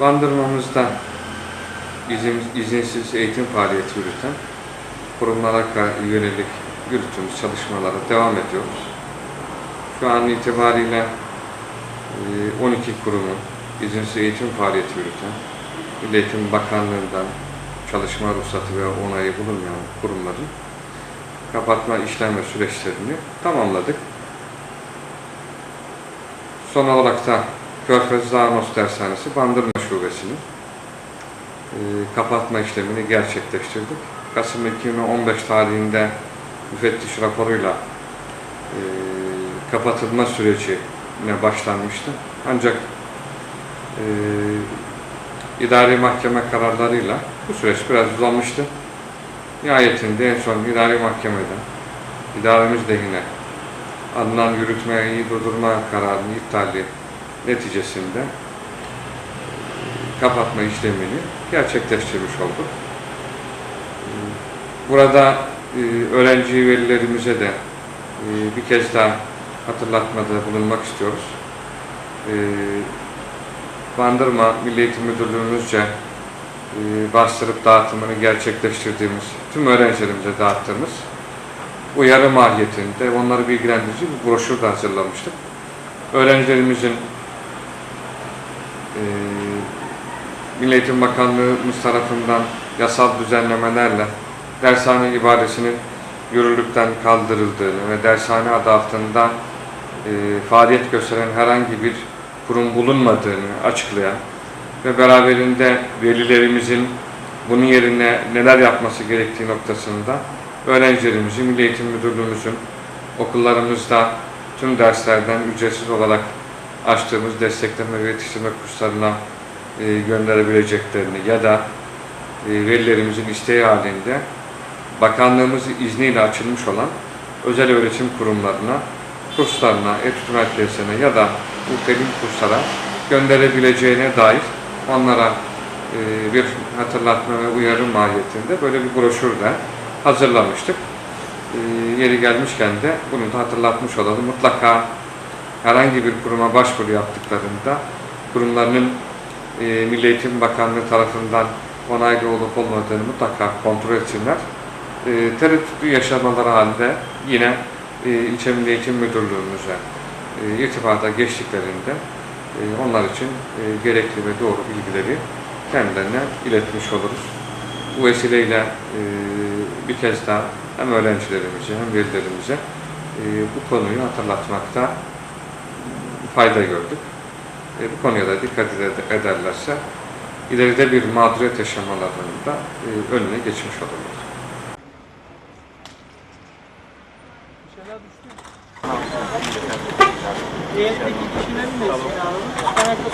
Bandırmamızda izin, izinsiz eğitim faaliyeti yürüten kurumlara yönelik yürüttüğümüz çalışmalara devam ediyoruz. Şu an itibariyle e, 12 kurumun izinsiz eğitim faaliyeti yürüten, Milli Eğitim Bakanlığı'ndan çalışma ruhsatı ve onayı bulunmayan kurumların kapatma işlem ve süreçlerini tamamladık. Son olarak da Körfez Zarnos Dershanesi Bandırma Şubesi'nin e, kapatma işlemini gerçekleştirdik. Kasım 2015 tarihinde müfettiş raporuyla e, kapatılma sürecine başlanmıştı. Ancak e, idari mahkeme kararlarıyla bu süreç biraz uzamıştı. Nihayetinde en son idari mahkemeden idaremiz lehine alınan yürütmeyi durdurma kararının iptali neticesinde kapatma işlemini gerçekleştirmiş olduk. Burada e, öğrenci velilerimize de e, bir kez daha hatırlatmada bulunmak istiyoruz. E, Bandırma Milli Eğitim Müdürlüğümüzce e, bastırıp dağıtımını gerçekleştirdiğimiz, tüm öğrencilerimize dağıttığımız uyarı mahiyetinde onları bilgilendirici bir broşür de hazırlamıştık. Öğrencilerimizin e, Milli Eğitim Bakanlığımız tarafından yasal düzenlemelerle dershane ibadesinin yürürlükten kaldırıldığını ve dershane adı altında e, faaliyet gösteren herhangi bir kurum bulunmadığını açıklayan ve beraberinde velilerimizin bunun yerine neler yapması gerektiği noktasında öğrencilerimizi Milli Eğitim Müdürlüğümüzün okullarımızda tüm derslerden ücretsiz olarak açtığımız destekleme ve yetiştirme kurslarına e, gönderebileceklerini ya da e, velilerimizin isteği halinde bakanlığımız izniyle açılmış olan özel öğretim kurumlarına, kurslarına, etüt merkezlerine ya da muhtelif kurslara gönderebileceğine dair onlara e, bir hatırlatma ve uyarı mahiyetinde böyle bir broşür de hazırlamıştık. E, yeri gelmişken de bunu da hatırlatmış olalım. Mutlaka herhangi bir kuruma başvuru yaptıklarında kurumlarının e, Milli Eğitim Bakanlığı tarafından onaylı olup olmadığını mutlaka kontrol etsinler. E, tereddütlü yaşamaları halinde yine e, ilçe Milli Eğitim Müdürlüğümüze e, irtibata geçtiklerinde e, onlar için e, gerekli ve doğru bilgileri kendilerine iletmiş oluruz. Bu vesileyle e, bir kez daha hem öğrencilerimize hem velilerimize e, bu konuyu hatırlatmakta fayda gördük. E, bu konuya da dikkat ed- ederlerse ileride bir mağduriyet yaşamalarının da e, önüne geçmiş olurlar.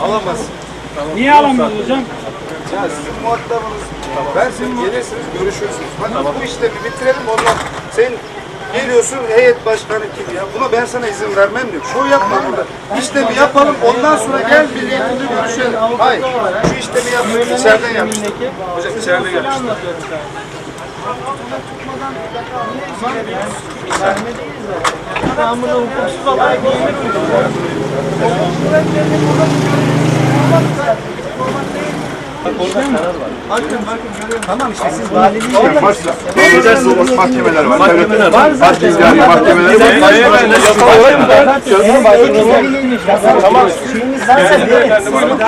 Alamaz. Niye alamıyoruz hocam? Ya sizin muhatabınız. Ben siz gelirsiniz, görüşürsünüz. Hadi bu işlemi bitirelim ondan. Sen geliyorsun heyet başkanı kim ya? Buna ben sana izin vermem diyor. Şov yapma burada. İşlemi yapalım ondan sonra gel birlikte görüşelim. Hayır. Şu işlemi yapıyoruz. İçeriden yapmıştık. Hocam içeride yapmıştık. Ben bunu hukuksuz olarak yemin uyguluyorum. Tamam işte siz valiliği. Geçeceksiniz mahkemeler var. Mahkemeler var. Farklı idari mahkemeler var. Yasal olarak mı Tamam. Şeyimiz zaten değil.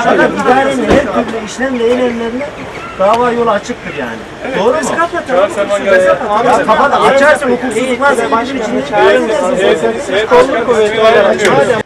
Fakat idarenin her türlü işlem ve eylemlerine dava yolu açıktır yani. Doğru mu? Abi kapat açarsın hukuksuzluk varsa başka bir içinde çağırır mısın? Kolluk kuvveti var.